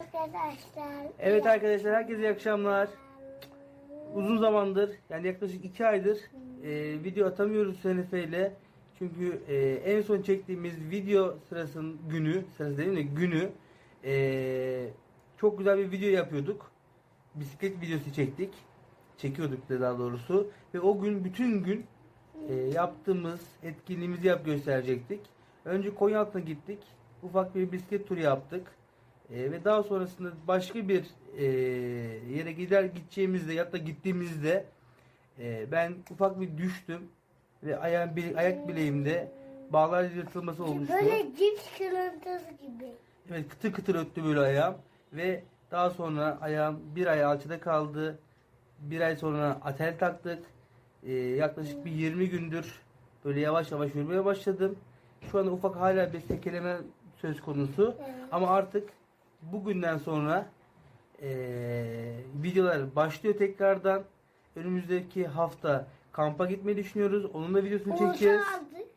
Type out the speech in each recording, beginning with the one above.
Arkadaşlar. Evet arkadaşlar herkese iyi akşamlar. Uzun zamandır yani yaklaşık iki aydır e, video atamıyoruz Senefe ile. Çünkü e, en son çektiğimiz video sırasının günü, sırası değil mi? Günü e, çok güzel bir video yapıyorduk. Bisiklet videosu çektik. Çekiyorduk da daha doğrusu. Ve o gün bütün gün e, yaptığımız etkinliğimizi yap gösterecektik. Önce Konyaaltı'na gittik. Ufak bir bisiklet turu yaptık. E, ve daha sonrasında başka bir e, yere gider gideceğimizde ya da gittiğimizde e, ben ufak bir düştüm ve ayağım bir ayak bileğimde bağlar yırtılması olmuştu. Böyle cips kırıntısı gibi. Evet kıtır kıtır öttü böyle ayağım ve daha sonra ayağım bir ay alçıda kaldı. Bir ay sonra atel taktık. Ee, yaklaşık bir 20 gündür böyle yavaş yavaş yürümeye başladım. Şu anda ufak hala bir tekeleme söz konusu. Evet. Ama artık bugünden sonra ee, videolar başlıyor tekrardan. Önümüzdeki hafta kampa gitmeyi düşünüyoruz. Onun da videosunu Olsa çekeceğiz. aldık.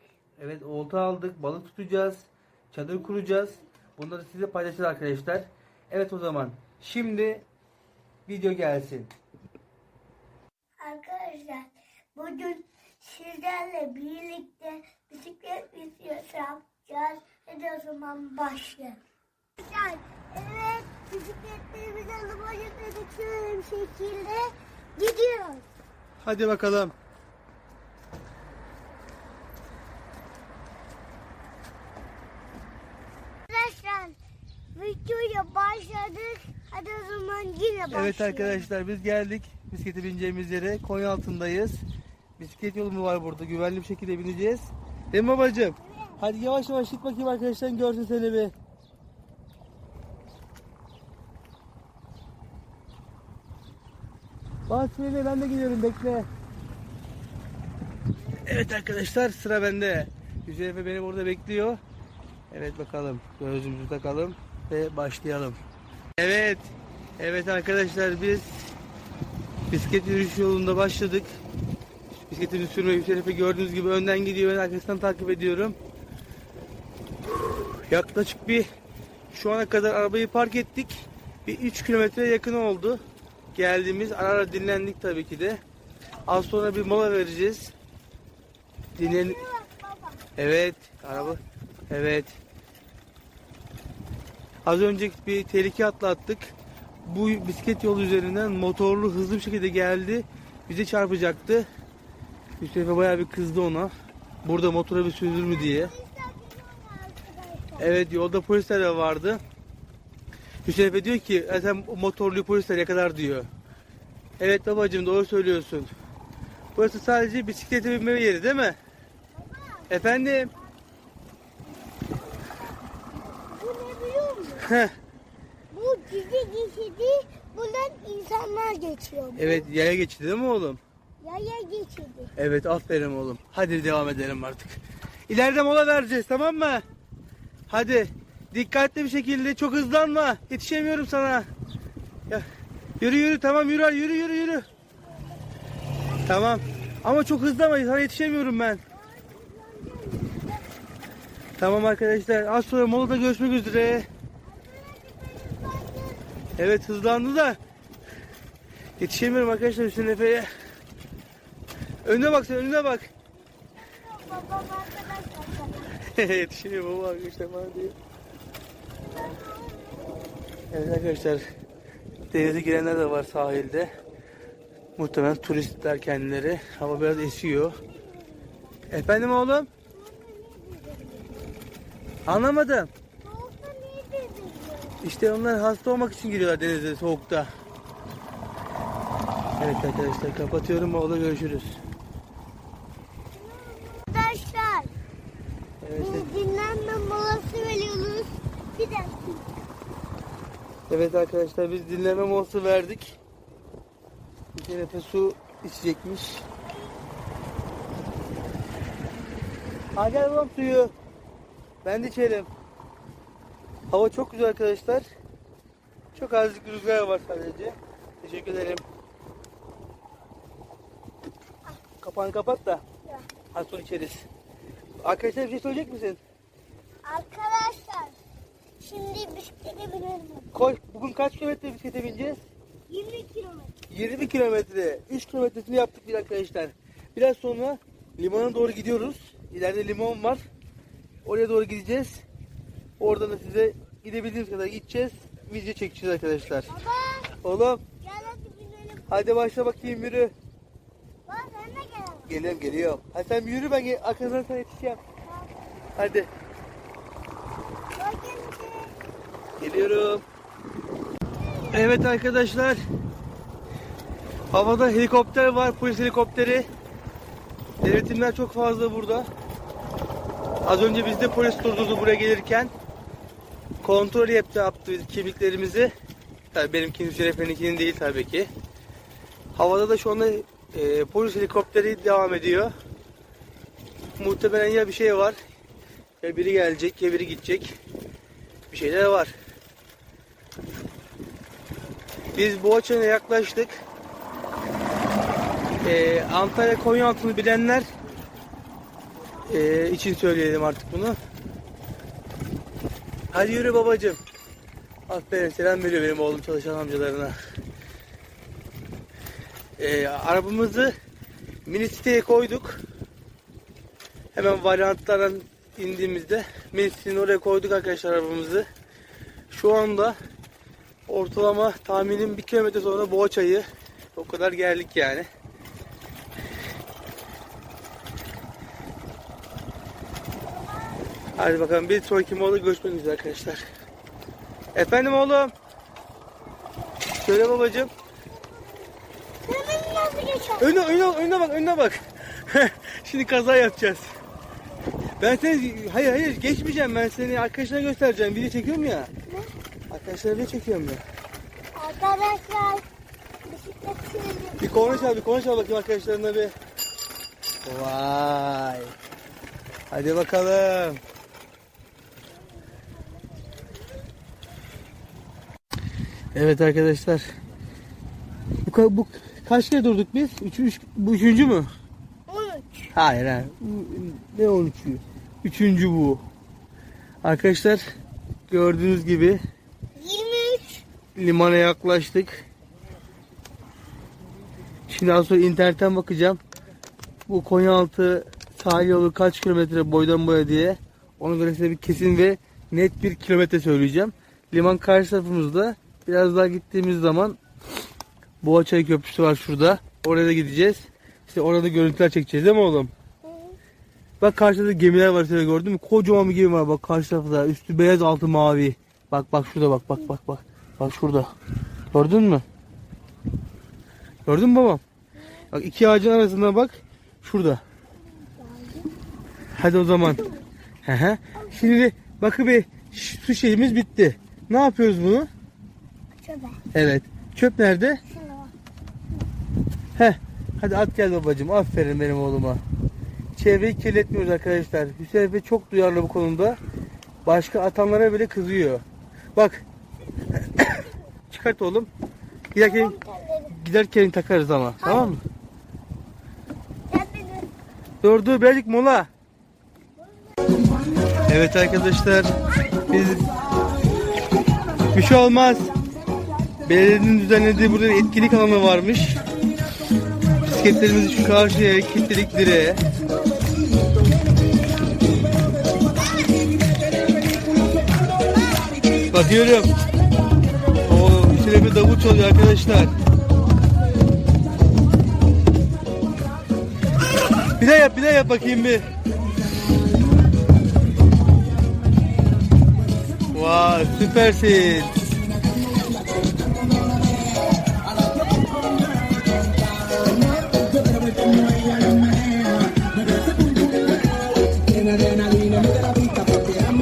Evet olta aldık, balık tutacağız, çadır kuracağız. Bunları size paylaşacağız arkadaşlar. Evet o zaman şimdi video gelsin. Arkadaşlar bugün sizlerle birlikte bisiklet videosu yapacağız. Hadi o zaman başlayalım. Evet bisikletlerimizi alıp şöyle bir şekilde gidiyoruz. Hadi bakalım. Arkadaşlar videoya başladık. Hadi o zaman yine başlayalım. Evet arkadaşlar biz geldik bisiklete bineceğimiz yere. Konya altındayız. Bisiklet yolu mu var burada? Güvenli bir şekilde bineceğiz. Değil mi babacığım? Hadi yavaş yavaş git bakayım arkadaşlar görsün seni bir. Freni ben de gidiyorum bekle. Evet arkadaşlar sıra bende. Yüzey Efe beni burada bekliyor. Evet bakalım gözümüzü takalım ve başlayalım. Evet. Evet arkadaşlar biz bisiklet yürüyüş yolunda başladık. Bisikletini sürmeyi Yüksel Efe gördüğünüz gibi önden gidiyor ben arkasından takip ediyorum. Yaklaşık bir şu ana kadar arabayı park ettik. Bir 3 kilometre yakın oldu. Geldiğimiz ara ara dinlendik tabii ki de. Az sonra bir mola vereceğiz. Dinlen. Evet, araba. Evet. Az önce bir tehlike atlattık. Bu bisiklet yolu üzerinden motorlu hızlı bir şekilde geldi. Bize çarpacaktı. Hüseyin bayağı bir kızdı ona. Burada motora bir sürdür mü diye. Evet yolda polisler de vardı. Hüseyin Efe diyor ki zaten motorlu polisler yakalar diyor. Evet babacığım doğru söylüyorsun. Burası sadece bisiklete binme yeri değil mi? Efendim? Bu ne biliyor musun? Heh, Bu dizi geçidi buradan insanlar geçiyor. evet yaya geçti değil mi oğlum? Yaya geçidi. Evet aferin oğlum. Hadi devam edelim artık. İleride mola vereceğiz tamam mı? Hadi dikkatli bir şekilde çok hızlanma. Yetişemiyorum sana. Ya, yürü yürü tamam yürü yürü yürü yürü. Tamam. Ama çok hızlanma sana yetişemiyorum ben. Tamam arkadaşlar az sonra molada görüşmek üzere. Evet hızlandı da yetişemiyorum arkadaşlar Hüseyin Efe'ye. Önüne bak sen önüne bak. Yetişemiyor baba arkadaşlar bana diyor. Evet arkadaşlar denize girenler de var sahilde. Muhtemelen turistler kendileri. Hava biraz esiyor. Efendim oğlum? Anlamadım. İşte onlar hasta olmak için giriyorlar denize soğukta. Evet arkadaşlar kapatıyorum. Oğla görüşürüz. Arkadaşlar Evet, biz dinlenme molası veriyoruz. Bir dakika. Evet arkadaşlar biz dinleme molası verdik. Bir kere Efe su içecekmiş. Al gel babam suyu. Ben de içerim. Hava çok güzel arkadaşlar. Çok azıcık rüzgar var sadece. Teşekkür ederim. Kapağını kapat da. Az sonra içeriz. Arkadaşlar bir şey söyleyecek misin? Arkadaşlar şimdi binelim. Koş. Bugün kaç kilometre bisiklete bineceğiz? 20 kilometre. 20 kilometre. 3 kilometresini yaptık bir arkadaşlar. Biraz sonra limana doğru gidiyoruz. İleride liman var. Oraya doğru gideceğiz. Oradan da size gidebildiğimiz kadar gideceğiz. Video çekeceğiz arkadaşlar. Baba Oğlum gel hadi binelim. hadi başla bakayım yürü. Baba sen de gel. Geliyorum geliyorum. Hadi sen yürü ben arkandan sana yetişeceğim. Hadi Bak gelince. Geliyorum. Evet arkadaşlar. Havada helikopter var. Polis helikopteri. Denetimler çok fazla burada. Az önce bizde polis durdurdu buraya gelirken. Kontrol yaptı, yaptı kimliklerimizi. Tabii benimkinin şereflerinkinin değil tabii ki. Havada da şu anda e, polis helikopteri devam ediyor. Muhtemelen ya bir şey var. Ya biri gelecek ya biri gidecek. Bir şeyler var. Biz Boğaçan'a yaklaştık. Ee, Antalya Konyaaltı'nı bilenler ee, için söyleyelim artık bunu. Hadi yürü babacım. Aferin selam veriyor benim oğlum çalışan amcalarına. Ee, arabamızı mini siteye koyduk. Hemen varyantlardan indiğimizde mini oraya koyduk arkadaşlar arabamızı. Şu anda ortalama tahminim bir kilometre sonra Boğaçay'ı o kadar geldik yani. Hadi bakalım bir sonraki mola görüşmek üzere arkadaşlar. Efendim oğlum. Söyle babacığım. Önüne, önüne, önüne bak, önüne bak. Şimdi kaza yapacağız. Ben seni, hayır hayır geçmeyeceğim ben seni arkadaşına göstereceğim. Video çekiyorum ya. Arkadaşlara video çekiyorum ya. Arkadaşlar bisiklet sürelim. Bir konuş al, bir konuş al bakayım arkadaşlarına bir. Vay. Hadi bakalım. Evet arkadaşlar. Bu, ka- bu kaç kere durduk biz? Üç, üç, bu üçüncü mü? 13. Hayır hayır. Ne 13'ü? Üçüncü bu. Arkadaşlar gördüğünüz gibi 23. limana yaklaştık. Şimdi az sonra internetten bakacağım. Bu Konyaaltı sahil yolu kaç kilometre boydan boya diye. Ona göre size bir kesin ve net bir kilometre söyleyeceğim. Liman karşı tarafımızda. Biraz daha gittiğimiz zaman Boğaçay Köprüsü var şurada. Oraya da gideceğiz. İşte orada görüntüler çekeceğiz değil mi oğlum? Bak karşıda da gemiler var şöyle gördün mü? Kocaman bir gemi var bak karşı tarafta. Üstü beyaz altı mavi. Bak bak şurada bak bak bak bak. Bak şurada. Gördün mü? Gördün mü babam? Bak iki ağacın arasında bak. Şurada. Hadi o zaman. Hı. Şimdi bakın bir su şeyimiz bitti. Ne yapıyoruz bunu? Şöyle. Evet. Çöp nerede? Heh. Hadi at gel babacığım. Aferin benim oğluma. Çevreyi kirletmiyoruz arkadaşlar. Hüseyin Efe çok duyarlı bu konuda. Başka atanlara bile kızıyor. Bak. Çıkart oğlum. Giderken, giderken takarız ama. Tamam mı? Dur dur birazcık mola. Evet arkadaşlar. Biz bir şey olmaz. Belediyenin düzenlediği burada bir etkinlik alanı varmış. Bisikletlerimizi şu karşıya kilitledik direğe. Bakıyorum. Bir davul arkadaşlar. Bir daha yap, bir daha yap bakayım bir. Vay, süpersin.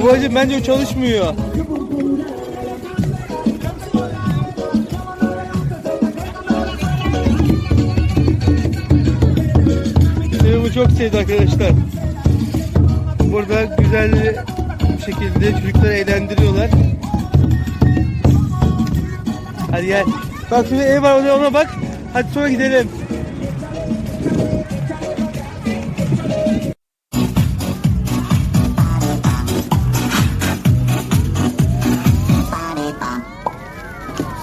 Babacım bence çalışmıyor. Çok sevdi arkadaşlar. Burada güzel bir şekilde çocukları eğlendiriyorlar. Hadi gel. Bak şurada ev var ona, bak. Hadi sonra gidelim.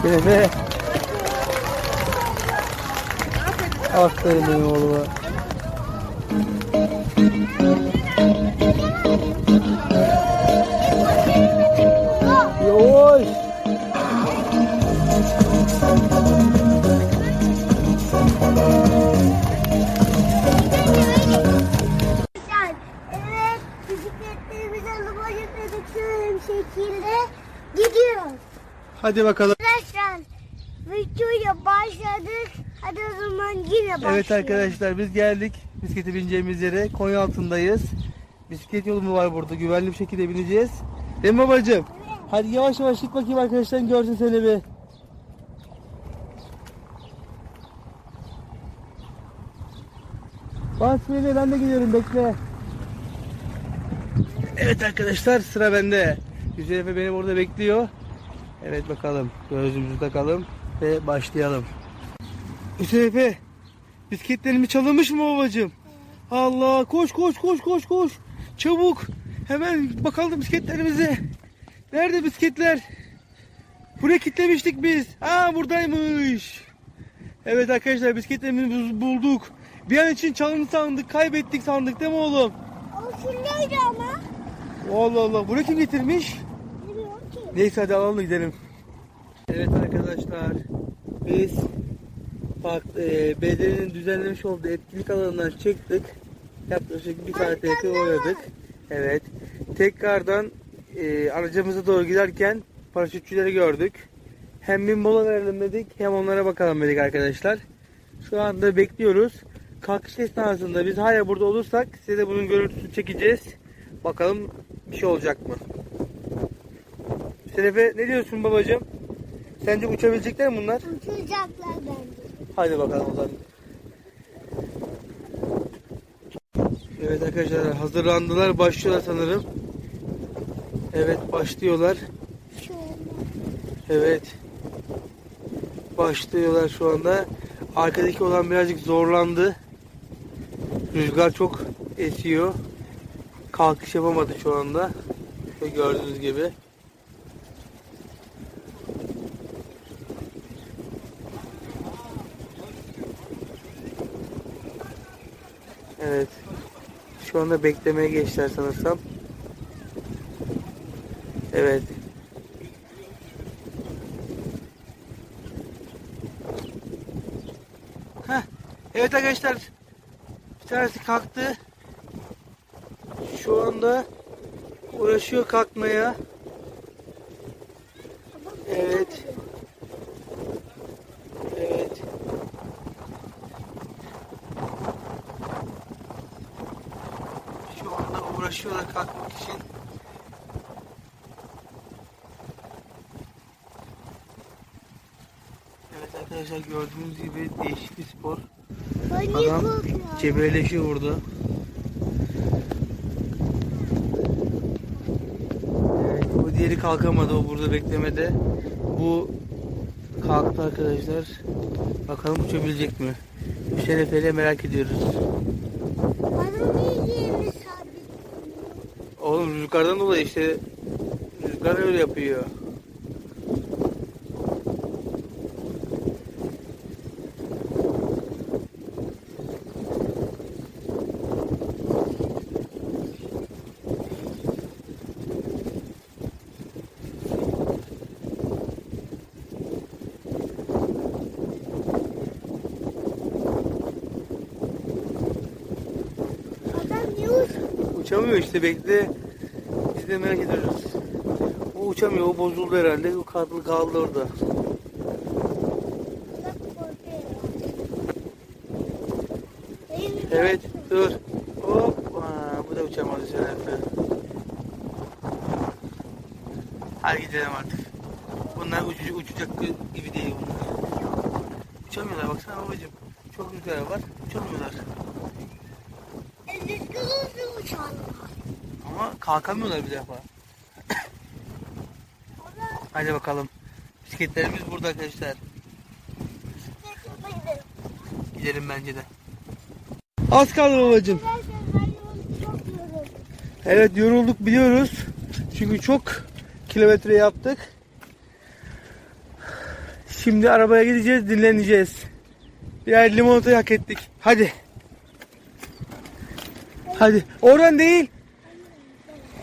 Şerefe. Aferin benim oğluma. Yavaş. Evet, bisikletlerimizi alıp şöyle şekilde gidiyoruz. Hadi bakalım. Arkadaşlar videoya başladık. Hadi o zaman yine başlayalım. Evet arkadaşlar biz geldik bisiklete bineceğimiz yere. Konya altındayız. Bisiklet yolu mu var burada? Güvenli bir şekilde bineceğiz. Değil mi babacığım? Hadi yavaş yavaş git bakayım arkadaşların görsün seni bir. Bas beni ben de gidiyorum bekle. Evet arkadaşlar sıra bende. Güzel Efe beni burada bekliyor. Evet bakalım gözümüzü takalım ve başlayalım. Hüseyin Efe, bisikletlerimi çalınmış mı babacığım? Allah koş koş koş koş koş. Çabuk. Hemen bakalım bisikletlerimize. Nerede bisikletler? Buraya kilitlemiştik biz. Aa buradaymış. Evet arkadaşlar bisikletlerimizi bulduk. Bir an için çalındı sandık, kaybettik sandık değil mi oğlum? O şuradaydı ama. Allah Allah. Buraya kim getirmiş? Bilmiyorum ki. Neyse hadi alalım gidelim. Evet arkadaşlar biz park, e, belediyenin düzenlemiş olduğu etkinlik alanından çıktık. Yaklaşık bir saate yakın oynadık. Evet. Tekrardan e, aracımıza doğru giderken paraşütçüleri gördük. Hem bir mola verelim dedik hem onlara bakalım dedik arkadaşlar. Şu anda bekliyoruz. Kalkış esnasında biz hala burada olursak size de bunun görüntüsünü çekeceğiz. Bakalım bir şey olacak mı? Senefe ne diyorsun babacığım? Sence uçabilecekler mi bunlar? Uçacaklar bence. Hadi bakalım o zaman. Evet arkadaşlar hazırlandılar başlıyorlar sanırım. Evet başlıyorlar. Evet. Başlıyorlar şu anda. Arkadaki olan birazcık zorlandı. Rüzgar çok esiyor. Kalkış yapamadı şu anda. Gördüğünüz gibi. Evet. Şu anda beklemeye geçtiler sanırsam. Evet. Heh. Evet arkadaşlar. Bir tanesi kalktı. Şu anda uğraşıyor kalkmaya. Evet. Evet. Şu anda uğraşıyorlar kalkmak için. Evet arkadaşlar gördüğünüz gibi değişik bir spor. Niye Adam cebelleşiyor burada. Evet, bu diğeri kalkamadı o burada beklemede. Bu kalktı arkadaşlar. Bakalım uçabilecek mi? Hüseyin Efe'yle merak ediyoruz. Sabit? Oğlum rüzgardan dolayı işte rüzgar öyle yapıyor. Uçamıyor işte bekle. Biz de merak ediyoruz. O uçamıyor, o bozuldu herhalde. O kaldı, kaldı orada. Evet, dur. Hop. Aa, bu da uçamadı Şerefe. Hadi gidelim artık. Bunlar uçucu, uçacak gibi değil bunlar. Uçamıyorlar baksana babacığım. Çok rüzgar var. Uçamıyorlar. Rüzgar olsun uçağlar. Ama kalkamıyorlar bir defa. Hadi bakalım. Bisikletlerimiz burada arkadaşlar. Gidelim bence de. Az kaldı yoruldum. Evet yorulduk biliyoruz. Çünkü çok kilometre yaptık. Şimdi arabaya gideceğiz, dinleneceğiz. Birer limonatayı hak ettik. Hadi. Hadi. Oradan değil.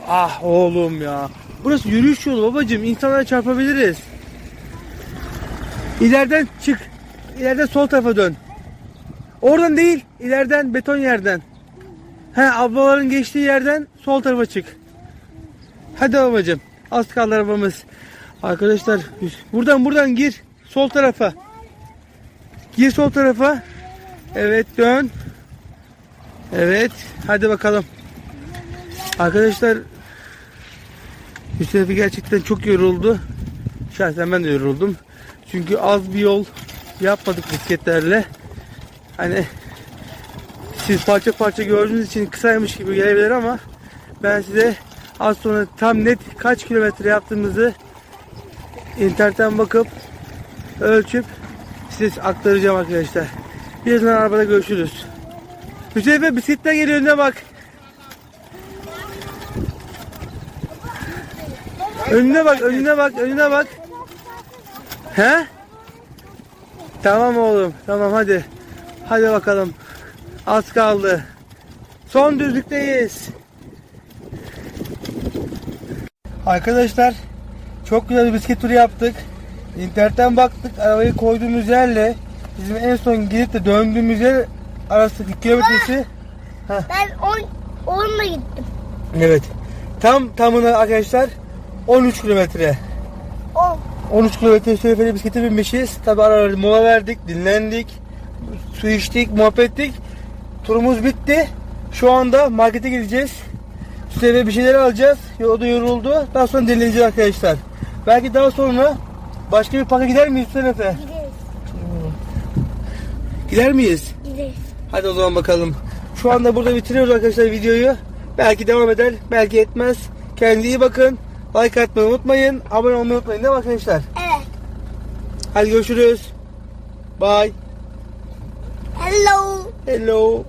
Ah oğlum ya. Burası yürüyüş yolu babacığım. İnsanlara çarpabiliriz. İleriden çık. İleriden sol tarafa dön. Oradan değil. ileriden beton yerden. He ablaların geçtiği yerden sol tarafa çık. Hadi babacığım. Az kaldı arabamız. Arkadaşlar buradan buradan gir. Sol tarafa. Gir sol tarafa. Evet dön. Evet. Hadi bakalım. Arkadaşlar Efe gerçekten çok yoruldu. Şahsen ben de yoruldum. Çünkü az bir yol yapmadık bisikletlerle. Hani siz parça parça gördüğünüz için kısaymış gibi gelebilir ama ben size az sonra tam net kaç kilometre yaptığımızı internetten bakıp ölçüp size aktaracağım arkadaşlar. Birazdan arabada görüşürüz. Hüseyin bisikletten geliyor önüne bak. Önüne bak, önüne bak, önüne bak. He? Tamam oğlum, tamam hadi. Hadi bakalım. Az kaldı. Son düzlükteyiz. Arkadaşlar çok güzel bir bisiklet turu yaptık. İnternetten baktık. Arabayı koyduğumuz yerle bizim en son gidip de döndüğümüz yer arasındaki kilometresi. Ben on, onunla gittim. Evet. Tam tamına arkadaşlar 13 kilometre. On. 13 kilometre sürefeli bisiklete binmişiz. Tabi ara ara mola verdik, dinlendik, su içtik, muhabbet ettik. Turumuz bitti. Şu anda markete gideceğiz. Size bir şeyler alacağız. O da yoruldu. Daha sonra dinleneceğiz arkadaşlar. Belki daha sonra başka bir parka gider miyiz Hüseyin Efe? Gideriz. Gider miyiz? Gideriz. Hadi o zaman bakalım. Şu anda burada bitiriyoruz arkadaşlar videoyu. Belki devam eder, belki etmez. Kendinize iyi bakın. Like atmayı unutmayın. Abone olmayı unutmayın değil mi arkadaşlar? Evet. Hadi görüşürüz. Bye. Hello. Hello.